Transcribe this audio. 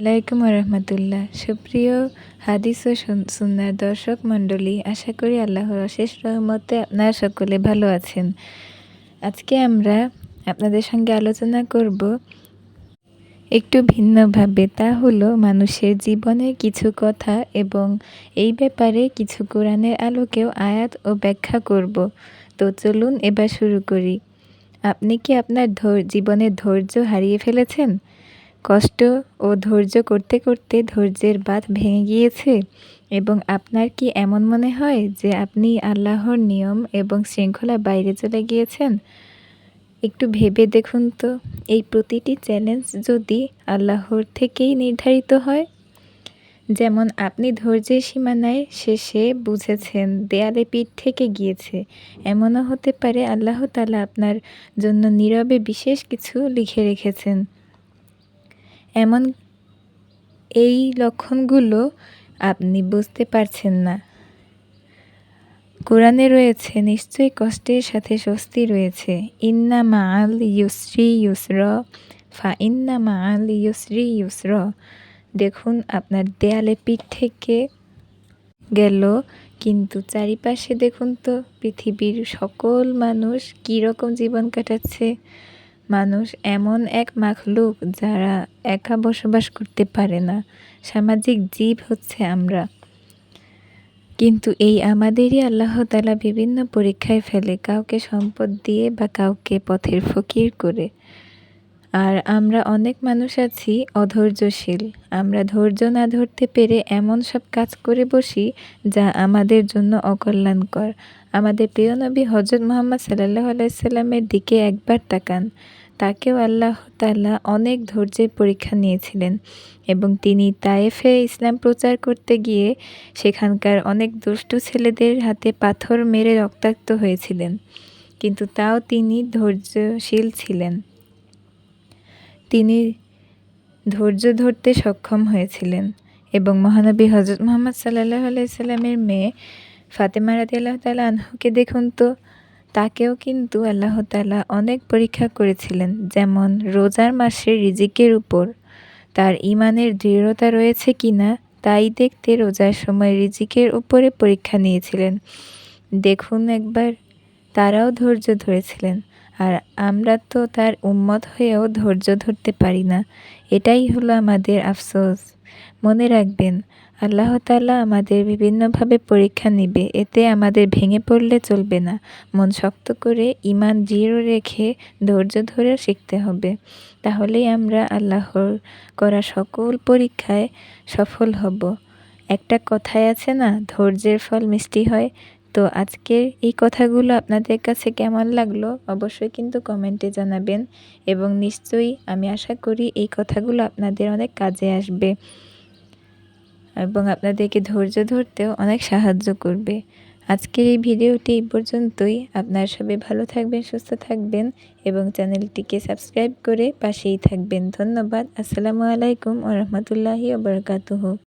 আলাইকুম রহমতুল্লাহ সুপ্রিয় হাদিস ও সুন্নার দর্শক মণ্ডলী, আশা করি আল্লাহর অশেষ রহমতে আপনারা সকলে ভালো আছেন। আজকে আমরা আপনাদের সঙ্গে আলোচনা করব একটু ভিন্নভাবে, তা হলো মানুষের জীবনের কিছু কথা এবং এই ব্যাপারে কিছু কোরআনের আলোকেও আয়াত ও ব্যাখ্যা করব। তো চলুন এবার শুরু করি। আপনি কি আপনার জীবনের ধৈর্য হারিয়ে ফেলেছেন? কষ্ট ও ধৈর্য করতে করতে ধৈর্যের বাঁধ ভেঙে গিয়েছে এবং আপনার কি এমন মনে হয় যে আপনি আল্লাহর নিয়ম এবং শৃঙ্খলা বাইরে চলে গিয়েছেন? একটু ভেবে দেখুন তো, এই প্রতিটি চ্যালেঞ্জ যদি আল্লাহর থেকেই নির্ধারিত হয়? যেমন আপনি ধৈর্যের সীমানায় শেষে বুঝেছেন দেয়ালে পিঠ থেকে গিয়েছে, এমনও হতে পারে আল্লাহ তালা আপনার জন্য নীরবে বিশেষ কিছু লিখে রেখেছেন। এমন এই লক্ষণগুলো আপনি বুঝতে পারছেন না। কোরআনে রয়েছে নিশ্চয়ই কষ্টের সাথে স্বস্তি রয়েছে। ইন্না মাল ইউসরি ইউসর ফা ইন্না মাল ইউসরি ইউসর দেখুন আপনার দেয়ালে পিঠ থেকে গেল, কিন্তু চারিপাশে দেখুন তো পৃথিবীর সকল মানুষ কীরকম জীবন কাটাচ্ছে। মানুষ এমন এক মাখলুক যারা একা বসবাস করতে পারে না। সামাজিক জীব হচ্ছে আমরা। কিন্তু এই আমাদেরই আল্লাহ তালা বিভিন্ন পরীক্ষায় ফেলে কাউকে সম্পদ দিয়ে বা কাউকে পথের ফকির করে। আর আমরা অনেক মানুষ আছি অধৈর্যশীল। আমরা ধৈর্য না ধরতে পেরে এমন সব কাজ করে বসি যা আমাদের জন্য অকল্যাণকর। আমাদের প্রিয় নবী হজরত মোহাম্মদ সাল্লাহ আলাইসাল্লামের দিকে একবার তাকান। তাকেও আল্লাহ তাল্লাহ অনেক ধৈর্যের পরীক্ষা নিয়েছিলেন এবং তিনি তায়েফে ইসলাম প্রচার করতে গিয়ে সেখানকার অনেক দুষ্টু ছেলেদের হাতে পাথর মেরে রক্তাক্ত হয়েছিলেন। কিন্তু তাও তিনি ধৈর্যশীল ছিলেন। তিনি ধৈর্য ধরতে সক্ষম হয়েছিলেন এবং মহানবী হজরত মোহাম্মদ সাল্লাহ আলাইসাল্লামের মেয়ে ফাতেমা রাতি আল্লাহ তালা আনহুকে দেখুন তো, তাকেও কিন্তু আল্লাহ তালা অনেক পরীক্ষা করেছিলেন, যেমন রোজার মাসের রিজিকের উপর। তার ইমানের দৃঢ়তা রয়েছে কি না তাই দেখতে রোজার সময় রিজিকের উপরে পরীক্ষা নিয়েছিলেন। দেখুন একবার তারাও ধৈর্য ধরেছিলেন, আর আমরা তো তার উম্মত হয়েও ধৈর্য ধরতে পারি না। এটাই হলো আমাদের আফসোস। মনে রাখবেন, আল্লাহ তালা আমাদের বিভিন্নভাবে পরীক্ষা নিবে, এতে আমাদের ভেঙে পড়লে চলবে না। মন শক্ত করে ইমান দৃঢ় রেখে ধৈর্য ধরে শিখতে হবে। তাহলেই আমরা আল্লাহর করা সকল পরীক্ষায় সফল হব। একটা কথায় আছে না, ধৈর্যের ফল মিষ্টি হয় তো আজকের এই কথাগুলো আপনাদের কাছে কেমন লাগল অবশ্যই কিন্তু কমেন্টে জানাবেন এবং নিশ্চয়ই আমি আশা করি এই কথাগুলো আপনাদের অনেক কাজে আসবে এবং আপনাদেরকে ধৈর্য ধরতেও অনেক সাহায্য করবে। আজকের এই ভিডিওটি এই পর্যন্তই। আপনারা সবাই ভালো থাকবেন, সুস্থ থাকবেন এবং চ্যানেলটিকে সাবস্ক্রাইব করে পাশেই থাকবেন। ধন্যবাদ। আসসালামু আলাইকুম ও রহমতুল্লাহি ওবরকাতুহ